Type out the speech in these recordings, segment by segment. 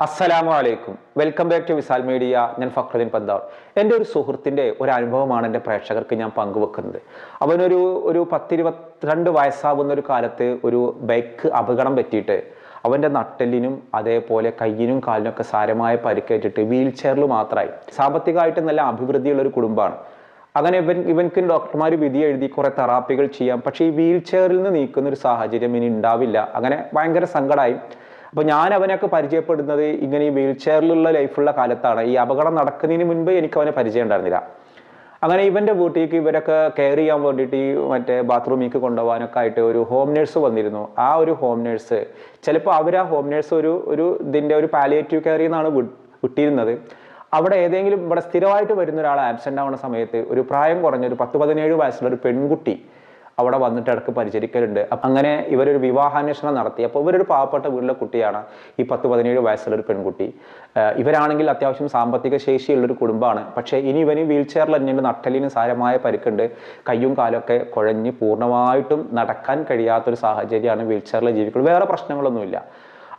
അസ്സലാമു അലൈക്കും. Welcome back to Visal media. ഞാൻ ഫക്രുദ്ദീൻ പന്താർ. എന്റെ ഒരു സുഹൃത്തിന്റെ ഒരു അനുഭവമാണ് എന്റെ പ്രേക്ഷകർക്ക് ഞാൻ പങ്കുവെക്കുന്നത്. അവനൊരു ഒരു പത്തിരുപത്തിരണ്ട് വയസ്സാവുന്ന ഒരു കാലത്ത് ഒരു ബൈക്ക് അപകടം പറ്റിയിട്ട് അവന്റെ നട്ടലിനും അതേപോലെ കയ്യിനും കാലിനൊക്കെ സാരമായ പരിക്കേറ്റിട്ട് വീൽ ചെയറിൽ മാത്രമായി. സാമ്പത്തികമായിട്ട് നല്ല അഭിവൃദ്ധിയുള്ള ഒരു കുടുംബമാണ്. അങ്ങനെ ഇവൻ ഇവൻക്ക് ഡോക്ടർമാർ വിധി എഴുതി കുറേ തെറാപ്പികൾ ചെയ്യാം. പക്ഷേ ഈ വീൽ ചെയറിൽ നിന്ന് നീക്കുന്ന ഒരു സാഹചര്യം ഇനി ഉണ്ടാവില്ല. അങ്ങനെ ഭയങ്കര സങ്കടമായി. അപ്പോൾ ഞാൻ അവനൊക്കെ പരിചയപ്പെടുന്നത് ഇങ്ങനെ ഈ വീൽ ചെയറിലുള്ള ലൈഫുള്ള കാലത്താണ്. ഈ അപകടം നടക്കുന്നതിന് മുൻപ് എനിക്ക് അവനെ പരിചയം ഉണ്ടായിരുന്നില്ല. അങ്ങനെ ഇവന്റെ വീട്ടിലേക്ക് ഇവരൊക്കെ കെയർ ചെയ്യാൻ വേണ്ടിയിട്ട് ഈ മറ്റേ ബാത്റൂമിലേക്ക് കൊണ്ടുപോകാനൊക്കെ ആയിട്ട് ഒരു ഹോം നേഴ്സ് വന്നിരുന്നു. ആ ഒരു ഹോം നേഴ്സ് ചിലപ്പോൾ അവർ ആ ഹോം നേഴ്സ് ഒരു ഒരു ഇതിന്റെ ഒരു പാലിയേറ്റീവ് കെയർ എന്നാണ് വിട്ടിരുന്നത്. അവിടെ ഏതെങ്കിലും ഇവിടെ സ്ഥിരമായിട്ട് വരുന്ന ഒരാൾ ആബ്സെന്റ് ആവുന്ന സമയത്ത് ഒരു പ്രായം കുറഞ്ഞ ഒരു പത്ത് പതിനേഴ് വയസ്സുള്ള ഒരു പെൺകുട്ടി അവിടെ വന്നിട്ട് ഇടയ്ക്ക് പരിചരിക്കലുണ്ട്. അങ്ങനെ ഇവരൊരു വിവാഹാന്വേഷണം നടത്തി. അപ്പോൾ ഇവരൊരു പാവപ്പെട്ട വീട്ടിലെ കുട്ടിയാണ് ഈ പത്ത് പതിനേഴ് വയസ്സുള്ള ഒരു പെൺകുട്ടി. ഇവരാണെങ്കിൽ അത്യാവശ്യം സാമ്പത്തിക ശേഷിയുള്ളൊരു കുടുംബമാണ്. പക്ഷേ ഇനി ഇവന് വീൽ ചെയറിൽ തന്നെയുണ്ട് നട്ടലിന് സാരമായ പരിക്കുണ്ട്. കയ്യും കാലൊക്കെ കുഴഞ്ഞ് പൂർണമായിട്ടും നടക്കാൻ കഴിയാത്തൊരു സാഹചര്യമാണ് വീൽ ചെയറിൽ ജീവിക്കുന്നത്. വേറെ പ്രശ്നങ്ങളൊന്നുമില്ല.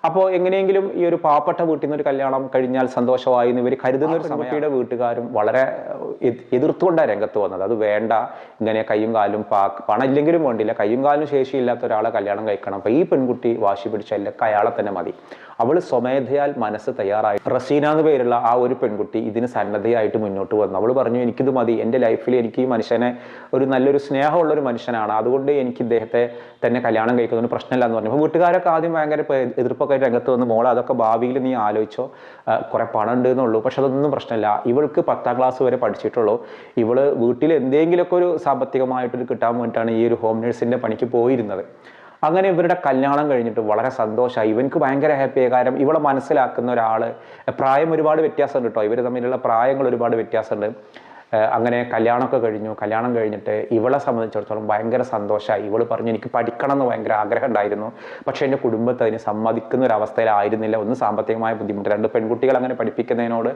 അപ്പോൾ എങ്ങനെയെങ്കിലും ഈ ഒരു പാവപ്പെട്ട വീട്ടിൽ നിന്ന് ഒരു കല്യാണം കഴിഞ്ഞാൽ സന്തോഷമായി എന്ന് ഇവർ കരുതുന്ന ഒരു സമയയുടെ വീട്ടുകാരും വളരെ എതി- എതിർത്തുകൊണ്ടാണ് രംഗത്ത് വന്നത്. അത് വേണ്ട ഇങ്ങനെ കയ്യും കാലും പാ പണം ഇല്ലെങ്കിലും വേണ്ടില്ല. കയ്യും കാലും ശേഷിയില്ലാത്ത ഒരാളെ കല്യാണം കഴിക്കണം. അപ്പോൾ ഈ പെൺകുട്ടി വാശി പിടിച്ചല്ല അയാളെ തന്നെ മതി. അവൾ സ്വമേധയാൽ മനസ്സ് തയ്യാറായി. റസീന എന്ന് പേരുള്ള ആ ഒരു പെൺകുട്ടി ഇതിന് സന്നദ്ധയായിട്ട് മുന്നോട്ട് വന്നു. അവൾ പറഞ്ഞു എനിക്കിത് മതി. എന്റെ ലൈഫിൽ എനിക്ക് ഈ മനുഷ്യനെ ഒരു നല്ലൊരു സ്നേഹമുള്ള ഒരു മനുഷ്യനാണ്. അതുകൊണ്ട് എനിക്ക് ഇദ്ദേഹത്തെ തന്നെ കല്യാണം കഴിക്കുന്നതിന് പ്രശ്നമില്ല എന്ന് പറഞ്ഞു. അപ്പോൾ വീട്ടുകാരൊക്കെ ആദ്യം ഭയങ്കര പേ- ആയിട്ട് രംഗത്ത് വന്ന് മോളെ അതൊക്കെ ഭാവിയിൽ നീ ആലോചിച്ചോ. കുറേ പണം ഉണ്ട് എന്നുള്ളൂ പക്ഷെ അതൊന്നും പ്രശ്നമില്ല. ഇവൾക്ക് പത്താം ക്ലാസ് വരെ പഠിച്ചിട്ടുള്ളൂ. ഇവൾ വീട്ടിൽ എന്തെങ്കിലുമൊക്കെ ഒരു സാമ്പത്തികമായിട്ടൊരു കിട്ടാൻ വേണ്ടിയിട്ടാണ് ഈ ഒരു ഹോം നേഴ്സിന്റെ പണിക്ക് പോയിരുന്നത്. അങ്ങനെ ഇവരുടെ കല്യാണം കഴിഞ്ഞിട്ട് വളരെ സന്തോഷമായി. ഇവൻക്ക് ഭയങ്കര ഹാപ്പിയായി കാരണം ഇവളെ മനസ്സിലാക്കുന്ന ഒരാൾ പ്രായം ഒരുപാട് വ്യത്യാസമുണ്ട് കേട്ടോ. ഇവർ തമ്മിലുള്ള പ്രായങ്ങൾ ഒരുപാട് വ്യത്യാസമുണ്ട്. അങ്ങനെ കല്യാണമൊക്കെ കഴിഞ്ഞു. കല്യാണം കഴിഞ്ഞിട്ട് ഇവളെ സംബന്ധിച്ചിടത്തോളം ഭയങ്കര സന്തോഷമായി ഇവൾ പറഞ്ഞു എനിക്ക് പഠിക്കണം എന്ന് ഭയങ്കര ആഗ്രഹം ഉണ്ടായിരുന്നു പക്ഷേ എന്റെ കുടുംബത്തെ അതിന് സമ്മതിക്കുന്ന ഒരു അവസ്ഥയിലായിരുന്നില്ല ഒന്ന് സാമ്പത്തികമായ ബുദ്ധിമുട്ട് രണ്ട് പെൺകുട്ടികൾ അങ്ങനെ പഠിപ്പിക്കുന്നതിനോട്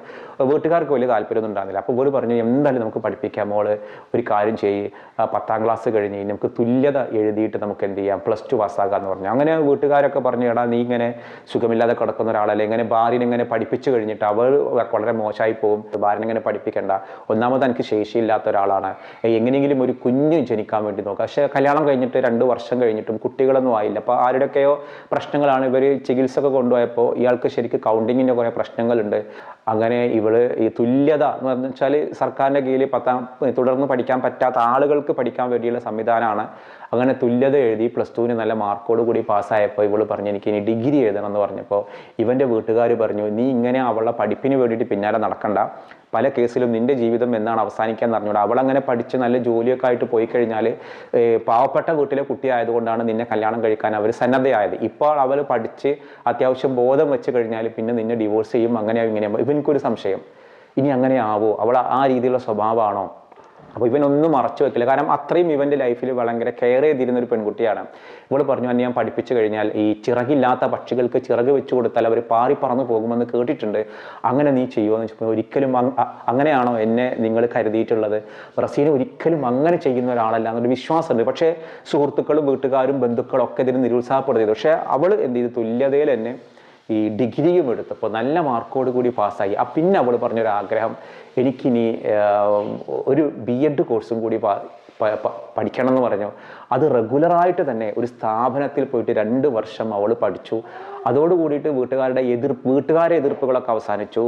വീട്ടുകാർക്ക് വലിയ താല്പര്യമൊന്നും ഉണ്ടായിരുന്നില്ല. അപ്പോൾ ഇവർ പറഞ്ഞു എന്തായാലും നമുക്ക് പഠിപ്പിക്കാം. മോൾ ഒരു കാര്യം ചെയ്യ്. പത്താം ക്ലാസ് കഴിഞ്ഞ് നമുക്ക് തുല്യത എഴുതിയിട്ട് നമുക്ക് എന്ത് ചെയ്യാം? പ്ലസ് ടു പാസ്സാകാന്ന് പറഞ്ഞു. അങ്ങനെ വീട്ടുകാരൊക്കെ പറഞ്ഞു എടാ നീ ഇങ്ങനെ സുഖമില്ലാതെ കിടക്കുന്ന ഒരാളല്ലേ? ഇങ്ങനെ ഭാര്യനെ ഇങ്ങനെ പഠിപ്പിച്ചു കഴിഞ്ഞിട്ട് അവൾ വളരെ മോശമായി പോകും. ഭാര്യനെ ഇങ്ങനെ പഠിപ്പിക്കേണ്ട. ഒന്നാമത് എനിക്ക് ശേഷിയില്ലാത്ത ഒരാളാണ്. എങ്ങനെയെങ്കിലും ഒരു കുഞ്ഞു ജനിക്കാൻ വേണ്ടി നോക്കുക. പക്ഷേ കല്യാണം കഴിഞ്ഞിട്ട് രണ്ട് വർഷം കഴിഞ്ഞിട്ടും കുട്ടികളൊന്നും ആയില്ല. അപ്പോൾ ആരുടെയൊക്കെയോ പ്രശ്നങ്ങളാണ് ഇവർ ചികിത്സ ഒക്കെ കൊണ്ടുപോയപ്പോൾ ഇയാൾക്ക് ശരിക്കും കൗണ്ടിങ്ങിന്റെ കുറേ പ്രശ്നങ്ങളുണ്ട്. അങ്ങനെ ഇവൾ ഈ തുല്യത എന്ന് വെച്ചാൽ സർക്കാരിന്റെ കീഴിൽ പത്താം തുടർന്ന് പഠിക്കാൻ പറ്റാത്ത ആളുകൾക്ക് പഠിക്കാൻ വേണ്ടിയുള്ള സംവിധാനമാണ്. അങ്ങനെ തുല്യത എഴുതി പ്ലസ് ടുവിന് നല്ല മാർക്കോട് കൂടി പാസ്സായപ്പോൾ ഇവൾ പറഞ്ഞു എനിക്ക് ഇനി ഡിഗ്രി എഴുതണം എന്ന് പറഞ്ഞപ്പോൾ ഇവന്റെ വീട്ടുകാർ പറഞ്ഞു നീ ഇങ്ങനെ അവളുടെ പഠിപ്പിന് വേണ്ടിയിട്ട് പിന്നാലെ നടക്കണ്ട. പല കേസിലും നിന്റെ ജീവിതം എന്നാണ് അവസാനിക്കാൻ അറിഞ്ഞൂടാ അവൾ അങ്ങനെ പഠിച്ച് നല്ല ജോലിയൊക്കെ ആയിട്ട് പോയി കഴിഞ്ഞാൽ പാവപ്പെട്ട വീട്ടിലെ കുട്ടിയായതുകൊണ്ടാണ് നിന്നെ കല്യാണം കഴിക്കാൻ അവർ സന്നദ്ധയായത്. ഇപ്പോൾ അവൾ പഠിച്ച് അത്യാവശ്യം ബോധം വെച്ച് കഴിഞ്ഞാൽ പിന്നെ നിന്നെ ഡിവോഴ്സ് ചെയ്യും അങ്ങനെയാവും ഇങ്ങനെയാവും ഇവനിക്കൊരു സംശയം. ഇനി അങ്ങനെ ആവോ? അവൾ ആ രീതിയിലുള്ള സ്വഭാവമാണോ? അപ്പോൾ ഇവനൊന്നും മറച്ചു വെക്കില്ല. കാരണം അത്രയും ഇവന്റെ ലൈഫിൽ ഭയങ്കര കെയർ ചെയ്തിരുന്ന ഒരു പെൺകുട്ടിയാണ്. ഇവൾ പറഞ്ഞു അന്ന് ഞാൻ പഠിപ്പിച്ചു കഴിഞ്ഞാൽ ഈ ചിറകില്ലാത്ത പക്ഷികൾക്ക് ചിറക് വെച്ച് കൊടുത്താൽ അവർ പാറി പറന്നു പോകുമെന്ന് കേട്ടിട്ടുണ്ട്. അങ്ങനെ നീ ചെയ്യുമോ എന്ന് ചോദിച്ചപ്പോൾ ഒരിക്കലും അങ്ങനെയാണോ എന്നെ നിങ്ങൾ കരുതിയിട്ടുള്ളത്? ബ്രസീൽ ഒരിക്കലും അങ്ങനെ ചെയ്യുന്ന ഒരാളല്ല എന്നൊരു വിശ്വാസമുണ്ട്. പക്ഷേ സുഹൃത്തുക്കളും വീട്ടുകാരും ബന്ധുക്കളും ഒക്കെ ഇതിന് നിരുത്സാഹപ്പെടുത്തിയത്. പക്ഷേ അവൾ എന്ത് ചെയ്തു? തുല്യതയിൽ തന്നെ ഈ ഡിഗ്രിയും എടുത്തപ്പോൾ നല്ല മാർക്കോട് കൂടി പാസ്സായി. ആ പിന്നെ അവൾ പറഞ്ഞൊരു ആഗ്രഹം എനിക്കിനി ഒരു ബി എഡ് കോഴ്സും കൂടി പഠിക്കണം എന്ന് പറഞ്ഞു. അത് റെഗുലറായിട്ട് തന്നെ ഒരു സ്ഥാപനത്തിൽ പോയിട്ട് രണ്ട് വർഷം അവൾ പഠിച്ചു. അതോട് കൂടിയിട്ട് വീട്ടുകാരുടെ എതിർപ്പ് വീട്ടുകാരുടെ എതിർപ്പുകളൊക്കെ അവസാനിച്ചു.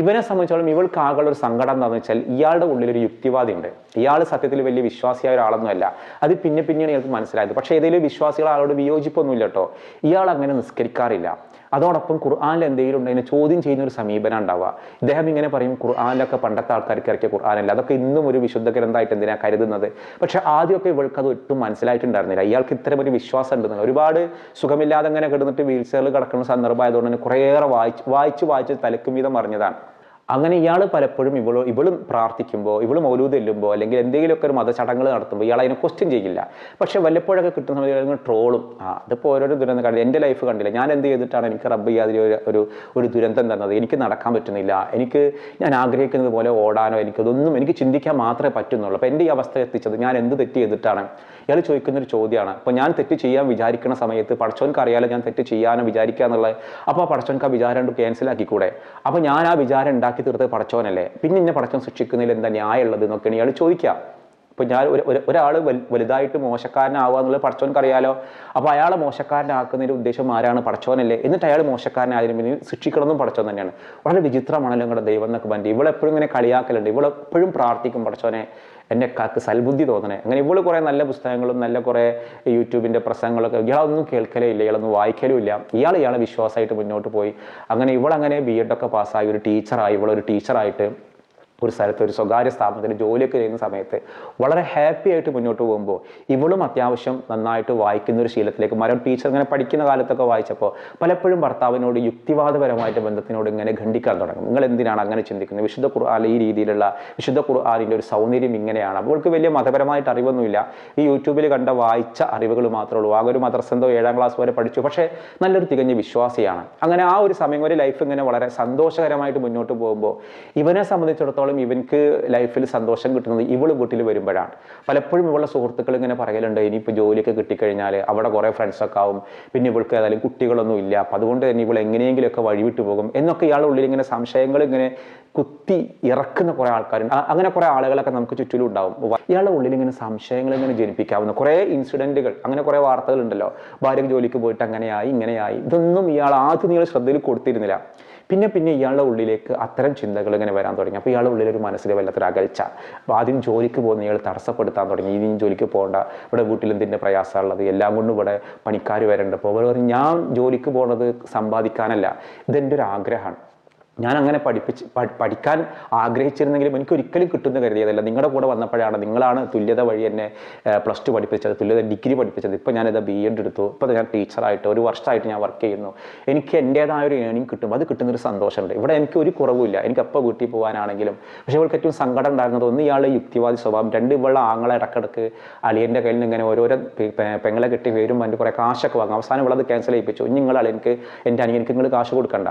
ഇവനെ സംബന്ധിച്ചോളം ഇവൾക്ക് ആകെയുള്ള ഒരു സങ്കടം എന്താണെന്ന് വെച്ചാൽ ഇയാളുടെ ഉള്ളിൽ ഒരു യുക്തിവാദി ഉണ്ട് ഇയാൾ സത്യത്തിൽ വലിയ വിശ്വാസിയായ ഒരാളൊന്നുമല്ല. അത് പിന്നെ പിന്നെയാണ് ഇയാൾക്ക് മനസ്സിലായത്. പക്ഷേ ഏതെങ്കിലും വിശ്വാസികൾ ആളോട് വിയോജിപ്പൊന്നുമില്ല കേട്ടോ. ഇയാൾ അങ്ങനെ നിസ്കരിക്കാറില്ല. അതോടൊപ്പം ഖുർആാനിൽ എന്തെങ്കിലും ഉണ്ടെങ്കിൽ ചോദ്യം ചെയ്യുന്ന ഒരു സമീപനം ഉണ്ടാവുക. ഇദ്ദേഹം ഇങ്ങനെ പറയും ഖുർആാനിലൊക്കെ പണ്ടത്തെ ആൾക്കാർക്ക് ഇറക്കിയ ഖുർആാനല്ല. അതൊക്കെ ഇന്നും ഒരു വിശുദ്ധ ഗ്രന്ഥമായിട്ട് എന്തിനാണ് കരുതുന്നത്? പക്ഷെ ആദ്യമൊക്കെ ഇവൾക്ക് അത് ഒട്ടും മനസ്സിലായിട്ടുണ്ടായിരുന്നില്ല. ഇയാൾക്ക് ഇത്തരം ഒരു വിശ്വാസം ഉണ്ടെന്ന്. ഒരുപാട് സുഖമില്ലാതെ അങ്ങനെ കിടന്നിട്ട് വീൽ ചെയറിൽ കിടക്കുന്ന സന്ദർഭമായതുകൊണ്ട് തന്നെ കുറേയേറെ വായിച്ച് വായിച്ച് വായിച്ച് തലക്കും വീതം അറിഞ്ഞതാണ് അങ്ങനെ ഇയാൾ പലപ്പോഴും ഇവളും ഇവളും പ്രാർത്ഥിക്കുമ്പോൾ ഇവളും മൗലൂദ് എല്ലുമ്പോൾ അല്ലെങ്കിൽ എന്തെങ്കിലുമൊക്കെ ഒരു മതചടങ്ങുകൾ നടത്തുമ്പോൾ ഇയാൾ അതിനെ ക്വസ്റ്റ്യൻ ചെയ്യില്ല. പക്ഷേ വല്ലപ്പോഴൊക്കെ കിട്ടുന്ന സമയത്ത് ട്രോളും ആ അതിപ്പോൾ ഓരോരോ ദുരന്തം കണ്ടില്ല? എന്റെ ലൈഫ് കണ്ടില്ല? ഞാൻ എന്ത് ചെയ്തിട്ടാണ് എനിക്ക് റബ്ബ് ചെയ്യാതിരി ഒരു ഒരു ദുരന്തം തന്നത്? എനിക്ക് നടക്കാൻ പറ്റുന്നില്ല. എനിക്ക് ഞാൻ ആഗ്രഹിക്കുന്നത് പോലെ ഓടാനോ എനിക്കതൊന്നും എനിക്ക് ചിന്തിക്കാൻ മാത്രമേ പറ്റുന്നുള്ളൂ. അപ്പോൾ എന്റെ ഈ അവസ്ഥ എത്തിച്ചത് ഞാൻ എന്ത് തെറ്റ് ചെയ്തിട്ടാണ്? ഇയാൾ ചോദിക്കുന്നൊരു ചോദ്യമാണ്. അപ്പോൾ ഞാൻ തെറ്റ് ചെയ്യാൻ വിചാരിക്കുന്ന സമയത്ത് പടച്ചോൻക്ക് അറിയാലോ ഞാൻ തെറ്റ് ചെയ്യാനോ വിചാരിക്കുക എന്നുള്ളത് അപ്പോൾ ആ പടച്ചോൻക്ക് ആ വിചാരം ക്യാൻസൽ ആക്കിക്കൂടെ? അപ്പോൾ ഞാൻ ആ വിചാരം ഉണ്ടാക്കി തീർത്തത് പടച്ചോനല്ലേ പിന്നെ ഇന്നെ പടച്ചോൻ ശിക്ഷിക്കുന്നതിൽ എന്താ ന്യായമുള്ളത് എന്നൊക്കെയാണ് ഇയാൾ ചോദിക്കുക. ഇപ്പൊ ഞാൻ ഒരു ഒരാൾ വലുതായിട്ട് മോശക്കാരനാവുക എന്നുള്ളത് പടച്ചോൻക്ക് അറിയാലോ. അപ്പോൾ അയാളെ മോശക്കാരനാക്കുന്നതിന്റെ ഉദ്ദേശം ആരാണ്? പടച്ചോനല്ലേ എന്നിട്ട് അയാൾ മോശക്കാരനായതിനു പിന്നെ ശിക്ഷിക്കണമെന്നും പടച്ചോൻ തന്നെയാണ്. വളരെ വിചിത്രമാണല്ലോ നിങ്ങളുടെ ദൈവം എന്നൊക്കെ പറഞ്ഞിട്ട് ഇവളെപ്പോഴും ഇങ്ങനെ കളിയാക്കലുണ്ട്. ഇവളെപ്പോഴും പ്രാർത്ഥിക്കും പടച്ചോനെ എന്റെ കാക്ക് സൽബുദ്ധി തോന്നണേ. അങ്ങനെ ഇവൾ കുറേ നല്ല പുസ്തകങ്ങളും നല്ല കുറേ യൂട്യൂബിന്റെ പ്രസംഗങ്ങളൊക്കെ ഇയാളൊന്നും കേൾക്കലേ ഇല്ല ഇയാളൊന്നും വായിക്കലും ഇല്ല ഇയാൾ ഇയാളെ വിശ്വാസമായിട്ട് മുന്നോട്ട് പോയി. അങ്ങനെ ഇവളങ്ങനെ ബി എഡ് ഒക്കെ പാസ്സായി ഒരു ടീച്ചറായി ഇവളൊരു ടീച്ചറായിട്ട് ഒരു സ്ഥലത്ത് ഒരു സ്വകാര്യ സ്ഥാപനത്തിൽ ജോലിയൊക്കെ ചെയ്യുന്ന സമയത്ത് വളരെ ഹാപ്പി ആയിട്ട് മുന്നോട്ട് പോകുമ്പോൾ ഇവളും അത്യാവശ്യം നന്നായിട്ട് വായിക്കുന്ന ഒരു ശീലത്തിലേക്ക് മരം ടീച്ചർ ഇങ്ങനെ പഠിക്കുന്ന കാലത്തൊക്കെ വായിച്ചപ്പോൾ പലപ്പോഴും ഭർത്താവിനോട് യുക്തിവാദപരമായിട്ട് ബന്ധത്തിനോട് ഇങ്ങനെ ഖണ്ഡിക്കാൻ തുടങ്ങും. നിങ്ങൾ എന്തിനാണ് അങ്ങനെ ചിന്തിക്കുന്നത്? വിശുദ്ധ ഖുർആാൻ ഈ രീതിയിലുള്ള വിശുദ്ധ ഖുർആാനിന്റെ ഒരു സൗന്ദര്യം ഇങ്ങനെയാണ്. അവൾക്ക് വലിയ മതപരമായിട്ട് അറിവൊന്നുമില്ല. ഈ യൂട്യൂബിൽ കണ്ട വായിച്ച അറിവുകൾ മാത്രമേ ഉള്ളൂ. ആകെ ഒരു മദർസന്തോ ഏഴാം ക്ലാസ് വരെ പഠിച്ചു. പക്ഷേ നല്ലൊരു തികഞ്ഞ വിശ്വാസിയാണ്. അങ്ങനെ ആ ഒരു സമയം ഒരു ലൈഫ് ഇങ്ങനെ വളരെ സന്തോഷകരമായിട്ട് മുന്നോട്ട് പോകുമ്പോൾ ഇവനെ സംബന്ധിച്ചിടത്തോളം ഇവൻക്ക് ലൈഫിൽ സന്തോഷം കിട്ടുന്നത് ഇവൾ വീട്ടിൽ വരുമ്പോഴാണ്. പലപ്പോഴും ഇവളുടെ സുഹൃത്തുക്കൾ ഇങ്ങനെ പറയലുണ്ട് ഇനിയിപ്പോൾ ജോലിയൊക്കെ കിട്ടിക്കഴിഞ്ഞാൽ അവിടെ കുറേ ഫ്രണ്ട്സൊക്കെ ആവും പിന്നെ ഇവൾക്ക് ഏതായാലും കുട്ടികളൊന്നും ഇല്ല അപ്പം അതുകൊണ്ട് തന്നെ ഇവൾ എങ്ങനെയെങ്കിലുമൊക്കെ വഴിവിട്ട് പോകും എന്നൊക്കെ ഇയാളുടെ ഉള്ളിൽ ഇങ്ങനെ സംശയങ്ങൾ ഇങ്ങനെ കുത്തി ഇറക്കുന്ന കുറേ ആൾക്കാരുണ്ട്. അങ്ങനെ കുറേ ആളുകളൊക്കെ നമുക്ക് ചുറ്റിലും ഉണ്ടാവും. ഇയാളുടെ ഉള്ളിൽ ഇങ്ങനെ സംശയങ്ങൾ ഇങ്ങനെ ജനിപ്പിക്കാവുന്ന കുറേ ഇൻസിഡന്റുകൾ അങ്ങനെ കുറേ വാർത്തകളുണ്ടല്ലോ ഭാര്യ ജോലിക്ക് പോയിട്ട് അങ്ങനെയായി ഇങ്ങനെയായി. ഇതൊന്നും ഇയാൾ ആദ്യം നിങ്ങൾ ശ്രദ്ധയിൽ കൊടുത്തിരുന്നില്ല. പിന്നെ പിന്നെ ഇയാളുടെ ഉള്ളിലേക്ക് അത്തരം ചിന്തകൾ ഇങ്ങനെ വരാൻ തുടങ്ങി. അപ്പോൾ ഇയാളുടെ ഉള്ളിലൊരു ഒരു മനസ്സിൽ വല്ലാത്തൊരു അകൽച്ച. അപ്പോൾ ആദ്യം ജോലിക്ക് പോകുന്ന ഇയാൾ തടസ്സപ്പെടുത്താൻ തുടങ്ങി. ഇനിയും ജോലിക്ക് പോകണ്ട. ഇവിടെ വീട്ടിൽ എന്തിന്റെ പ്രയാസമുള്ളത്? എല്ലാം കൊണ്ടും ഇവിടെ പണിക്കാർ വരേണ്ടപ്പോൾ അവർ പറഞ്ഞു ഞാൻ ജോലിക്ക് പോകുന്നത് സമ്പാദിക്കാനല്ല. ഇതെന്റെ ഒരു ആഗ്രഹമാണ്. ഞാൻ അങ്ങനെ പഠിപ്പിച്ച് പഠിക്കാൻ ആഗ്രഹിച്ചിരുന്നെങ്കിലും എനിക്ക് ഒരിക്കലും കിട്ടുമെന്ന് കരുതിയതല്ല. നിങ്ങളുടെ കൂടെ വന്നപ്പോഴാണ് നിങ്ങളാണ് തുല്യത വഴി എന്നെ പ്ലസ് ടു പഠിപ്പിച്ചത് തുല്യത ഡിഗ്രി പഠിപ്പിച്ചത്. ഇപ്പോൾ ഞാനിത് ബി എഡ് എടുത്തു. ഇപ്പോൾ ഞാൻ ടീച്ചറായിട്ട് ഒരു വർഷമായിട്ട് ഞാൻ വർക്ക് ചെയ്യുന്നു. എനിക്ക് എന്റേതായ ഒരു ഏണിംഗ് കിട്ടും. അത് കിട്ടുന്നൊരു സന്തോഷമുണ്ട്. ഇവിടെ എനിക്ക് ഒരു കുറവില്ല എനിക്ക് അപ്പോൾ വീട്ടിൽ പോകാനാണെങ്കിലും പക്ഷേ ഇവൾക്ക് ഏറ്റവും സങ്കടം ഉണ്ടായിരുന്നത് ഒന്ന് ഇയാൾ യുക്തിവാദി സ്വഭാവം. രണ്ട് ഇവളുടെ ആങ്ങളെ ഇടക്കിടക്ക് അളിയന്റെ കയ്യിൽ നിന്ന് ഇങ്ങനെ ഓരോരോ പെങ്ങളെ കിട്ടി വരുമ്പോൾ അതിന്റെ കുറേ കാശൊക്കെ വാങ്ങും. അവസാനം ഇവളത് ക്യാൻസൽ ചെയ്യിപ്പിച്ചു. ഇനി നിങ്ങൾ എനിക്ക് എന്റെ അനിയനിക്ക് നിങ്ങൾ കാശ് കൊടുക്കണ്ട.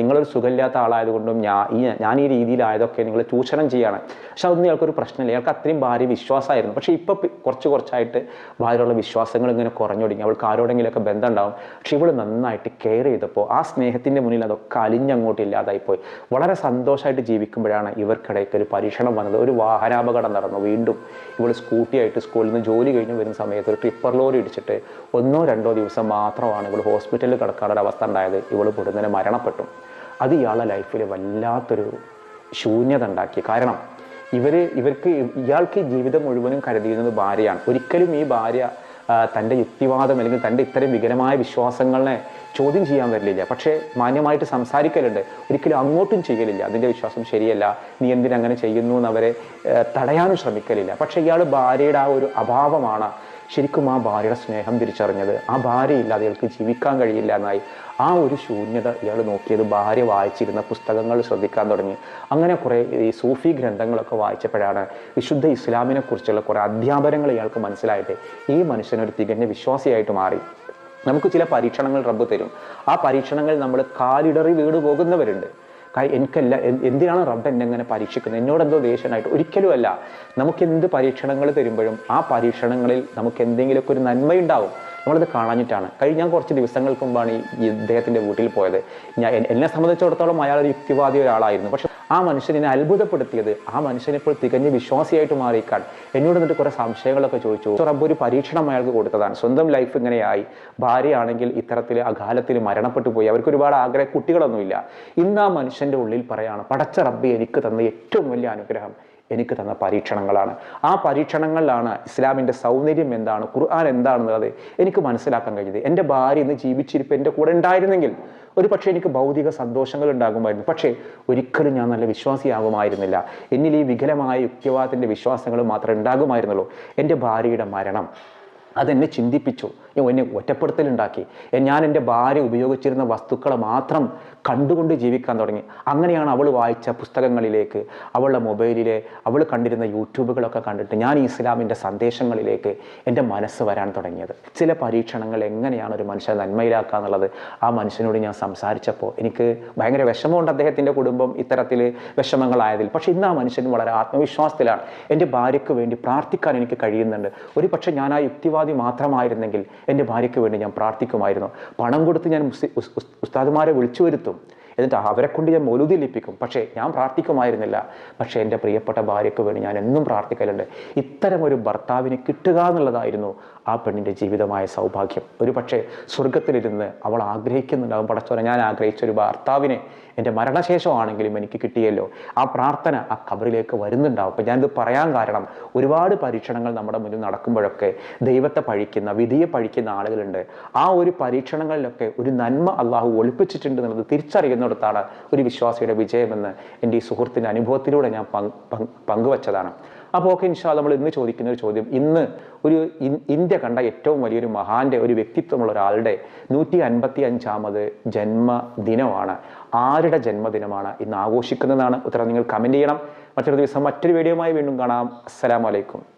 നിങ്ങളൊരു സുഖമില്ലാത്ത ആളായതുകൊണ്ടും ഞാൻ ഈ ഞാൻ ഈ രീതിയിലായതൊക്കെ നിങ്ങൾ ചൂഷണം ചെയ്യാണ്. പക്ഷെ അതൊന്നും ഇയാൾക്കൊരു പ്രശ്നമില്ല. ഇയാൾക്ക് അത്രയും ഭാര്യ വിശ്വാസമായിരുന്നു. പക്ഷേ ഇപ്പോൾ കുറച്ച് കുറച്ചായിട്ട് ഭാര്യയുള്ള വിശ്വാസങ്ങൾ ഇങ്ങനെ കുറഞ്ഞു തുടങ്ങി. അവൾക്ക് ആരോടെങ്കിലുമൊക്കെ ബന്ധം ഉണ്ടാവും പക്ഷെ ഇവൾ നന്നായിട്ട് കെയർ ചെയ്തപ്പോൾ ആ സ്നേഹത്തിന്റെ മുന്നിൽ അതൊക്കെ അലിഞ്ഞങ്ങോട്ട് ഇല്ലാതായിപ്പോയി വളരെ സന്തോഷമായിട്ട് ജീവിക്കുമ്പോഴാണ് ഇവർക്കിടയ്ക്ക് ഒരു പരീക്ഷണം വന്നത്. ഒരു വാഹനാപകടം നടന്നു. വീണ്ടും ഇവൾ സ്കൂട്ടിയായിട്ട് സ്കൂളിൽ നിന്ന് ജോലി കഴിഞ്ഞ് വരുന്ന സമയത്ത് ഒരു ട്രിപ്പർ ലോറി ഇടിച്ചിട്ട് ഒന്നോ രണ്ടോ ദിവസം മാത്രമാണ് ഇവൾ ഹോസ്പിറ്റലിൽ കിടക്കാനുള്ള ഉണ്ടായത്. ഇവൾ പൊടുന്നതിന് മരണപ്പെട്ടു. അത് ഇയാളെ ലൈഫിൽ വല്ലാത്തൊരു ശൂന്യത ഉണ്ടാക്കി. കാരണം ഇവർ ഇവർക്ക് ഇയാൾക്ക് ജീവിതം മുഴുവനും കരുതിയിരുന്നത് ഭാര്യയാണ്. ഒരിക്കലും ഈ ഭാര്യ തന്റെ യുക്തിവാദം അല്ലെങ്കിൽ തന്റെ ഇത്തരം വികലമായ വിശ്വാസങ്ങളെ ചോദ്യം ചെയ്യാൻ വരില്ല. പക്ഷേ മാന്യമായിട്ട് സംസാരിക്കലുണ്ട്. ഒരിക്കലും അങ്ങോട്ടും ചെയ്യലില്ല. അതിന്റെ വിശ്വാസം ശരിയല്ല. നീ എന്തിനങ്ങനെ ചെയ്യുന്നു എന്നവരെ തടയാനും ശ്രമിക്കലില്ല. പക്ഷേ ഇയാൾ ഭാര്യയുടെ ആ ഒരു അഭാവമാണ് ശരിക്കും ആ ഭാര്യയുടെ സ്നേഹം തിരിച്ചറിഞ്ഞത് ആ ഭാര്യ ഇല്ലാതെ ഇയാൾക്ക് ജീവിക്കാൻ കഴിയില്ല എന്നായി ആ ഒരു ശൂന്യത ഇയാൾ നോക്കിയത് ഭാര്യ വായിച്ചിരുന്ന പുസ്തകങ്ങൾ ശ്രദ്ധിക്കാൻ തുടങ്ങി. അങ്ങനെ കുറേ ഈ സൂഫി ഗ്രന്ഥങ്ങളൊക്കെ വായിച്ചപ്പോഴാണ് വിശുദ്ധ ഇസ്ലാമിനെക്കുറിച്ചുള്ള കുറേ അധ്യാപനങ്ങൾ ഇയാൾക്ക് മനസ്സിലായിട്ട് ഈ മനുഷ്യനൊരു തികഞ്ഞ വിശ്വാസിയായിട്ട് മാറി. നമുക്ക് ചില പരീക്ഷണങ്ങൾ റബ്ബ് തരും. ആ പരീക്ഷണങ്ങൾ നമ്മൾ കാലിടറി വീട് പോകുന്നവരുണ്ട്. എനിക്കല്ല എന്തിനാണ് റബ്ബ് എന്നെ അങ്ങനെ പരീക്ഷിക്കുന്നത്? എന്നോട് എന്തോ ദേഷ്യമായിട്ട് ഒരിക്കലും അല്ല. നമുക്ക് എന്ത് പരീക്ഷണങ്ങൾ തരുമ്പോഴും ആ പരീക്ഷണങ്ങളിൽ നമുക്ക് എന്തെങ്കിലുമൊക്കെ ഒരു നന്മയുണ്ടാവും. നമ്മളത് കാണാഞ്ഞിട്ടാണ്. കഴിഞ്ഞ കുറച്ച് ദിവസങ്ങൾക്ക് മുമ്പാണ് ഈ- ഇദ്ദേഹത്തിന്റെ വീട്ടിൽ പോയത്. ഞാൻ എന്നെ സംബന്ധിച്ചിടത്തോളം അയാൾ ഒരു യുക്തിവാദി ഒരാളായിരുന്നു. പക്ഷെ ആ മനുഷ്യനെ അത്ഭുതപ്പെടുത്തിയത് ആ മനുഷ്യൻ ഇപ്പോൾ തികഞ്ഞ വിശ്വാസിയായിട്ട് മാറിയേക്കാൾ. എന്നോട് എന്നിട്ട് കുറേ സംശയങ്ങളൊക്കെ ചോദിച്ചു. റബ്ബ് ഒരു പരീക്ഷണം അയാൾക്ക് കൊടുത്തതാണ്. സ്വന്തം ലൈഫ് ഇങ്ങനെയായി. ഭാര്യയാണെങ്കിൽ ഇത്തരത്തിൽ അകാലത്തിൽ മരണപ്പെട്ടു പോയി. അവർക്ക് ഒരുപാട് ആഗ്രഹ. കുട്ടികളൊന്നുമില്ല. ഇന്ന് ആ മനുഷ്യന്റെ ഉള്ളിൽ പറയാണ് പടച്ച റബ്ബി എനിക്ക് തന്ന ഏറ്റവും വലിയ അനുഗ്രഹം എനിക്ക് തന്ന പരീക്ഷണങ്ങളാണ്. ആ പരീക്ഷണങ്ങളിലാണ് ഇസ്ലാമിന്റെ സൗന്ദര്യം എന്താണ് ഖുർആൻ എന്താണെന്നുള്ളത് എനിക്ക് മനസ്സിലാക്കാൻ കഴിഞ്ഞത് എന്റെ ഭാര്യ ഇന്ന് ജീവിച്ചിരിപ്പ് എന്റെ കൂടെ ഉണ്ടായിരുന്നെങ്കിൽ ഒരു പക്ഷേ എനിക്ക് ഭൗതിക സന്തോഷങ്ങൾ ഉണ്ടാകുമായിരുന്നു. പക്ഷേ ഒരിക്കലും ഞാൻ നല്ല വിശ്വാസിയാകുമായിരുന്നില്ല. എന്നിൽ ഈ വികലമായ യുക്തിവാദത്തിന്റെ വിശ്വാസങ്ങൾ മാത്രമേ ഉണ്ടാകുമായിരുന്നുള്ളൂ. എന്റെ ഭാര്യയുടെ മരണം അതെന്നെ ചിന്തിപ്പിച്ചു. എന്നെ ഒറ്റപ്പെടുത്തലുണ്ടാക്കി. ഞാൻ എന്റെ ഭാര്യ ഉപയോഗിച്ചിരുന്ന വസ്തുക്കളെ മാത്രം കണ്ടുകൊണ്ട് ജീവിക്കാൻ തുടങ്ങി. അങ്ങനെയാണ് അവൾ വായിച്ച പുസ്തകങ്ങളിലേക്ക് അവളുടെ മൊബൈലിലെ അവൾ കണ്ടിരുന്ന യൂട്യൂബുകളൊക്കെ കണ്ടിട്ട് ഞാൻ ഇസ്ലാമിന്റെ സന്ദേശങ്ങളിലേക്ക് എന്റെ മനസ്സ് വരാൻ തുടങ്ങിയത്. ചില പരീക്ഷണങ്ങൾ എങ്ങനെയാണ് ഒരു മനുഷ്യനെ നന്മയിലാക്കുക എന്നുള്ളത് ആ മനുഷ്യനോട് ഞാൻ സംസാരിച്ചപ്പോൾ എനിക്ക് ഭയങ്കര വിഷമമുണ്ട് അദ്ദേഹത്തിന്റെ കുടുംബം ഇത്തരത്തിൽ വിഷമങ്ങളായതിൽ. പക്ഷേ ഇന്ന് ആ മനുഷ്യൻ വളരെ ആത്മവിശ്വാസത്തിലാണ്. എന്റെ ഭാര്യയ്ക്ക് വേണ്ടി പ്രാർത്ഥിക്കാൻ എനിക്ക് കഴിയുന്നുണ്ട്. ഒരു പക്ഷേ ഞാൻ ആ യുക്തിവാദി മാത്രമായിരുന്നെങ്കിൽ എന്റെ ഭാര്യയ്ക്ക് വേണ്ടി ഞാൻ പ്രാർത്ഥിക്കുമായിരുന്നു. പണം കൊടുത്ത് ഞാൻ ഉസ്താദുമാരെ വിളിച്ചു വരുത്തും. എന്നിട്ട് അവരെ കൊണ്ട് ഞാൻ മൊലുതി ലിപ്പിക്കും പക്ഷേ ഞാൻ പ്രാർത്ഥിക്കുമായിരുന്നില്ല. പക്ഷേ എന്റെ പ്രിയപ്പെട്ട ഭാര്യയ്ക്ക് വേണ്ടി ഞാൻ എന്നും പ്രാർത്ഥിക്കലുണ്ട്. ഇത്തരം ഒരു ഭർത്താവിനെ കിട്ടുക എന്നുള്ളതായിരുന്നു ആ പെണ്ണിന്റെ ജീവിതമായ സൗഭാഗ്യം. ഒരു പക്ഷേ സ്വർഗത്തിലിരുന്ന് അവൾ ആഗ്രഹിക്കുന്നുണ്ടാകും പടച്ചോനെ ഞാൻ ആഗ്രഹിച്ച ഒരു ഭർത്താവിനെ എന്റെ മരണശേഷമാണെങ്കിലും എനിക്ക് കിട്ടിയല്ലോ. ആ പ്രാർത്ഥന ആ കബറിലേക്ക് വരുന്നുണ്ടാവും. അപ്പം ഞാനിത് പറയാൻ കാരണം ഒരുപാട് പരീക്ഷണങ്ങൾ നമ്മുടെ മുന്നിൽ നടക്കുമ്പോഴൊക്കെ ദൈവത്തെ പഴിക്കുന്ന വിധിയെ പഴിക്കുന്ന ആളുകളുണ്ട്. ആ ഒരു പരീക്ഷണങ്ങളിലൊക്കെ ഒരു നന്മ അള്ളാഹു ഒളിപ്പിച്ചിട്ടുണ്ട് എന്നുള്ളത് തിരിച്ചറിയുന്നിടത്താണ് ഒരു വിശ്വാസിയുടെ വിജയമെന്ന് എന്റെ ഈ സുഹൃത്തിന്റെ അനുഭവത്തിലൂടെ ഞാൻ പങ്ക് പങ്ക് പങ്കുവച്ചതാണ്. അപ്പോൾ ഓക്കെ ഇൻഷാ നമ്മൾ ഇന്ന് ചോദിക്കുന്ന ഒരു ചോദ്യം. ഇന്ന് ഒരു ഇന്ത്യ കണ്ട ഏറ്റവും വലിയൊരു മഹാന്റെ ഒരു വ്യക്തിത്വമുള്ള ഒരാളുടെ നൂറ്റി അൻപത്തി അഞ്ചാമത് ജന്മദിനമാണ്. ആരുടെ ജന്മദിനമാണ് ഇന്ന് ആഘോഷിക്കുന്നതാണ് ഉത്തരം നിങ്ങൾ കമന്റ് ചെയ്യണം. മറ്റൊരു ദിവസം മറ്റൊരു വീഡിയോയുമായി വീണ്ടും കാണാം. അസ്സലാമലൈക്കും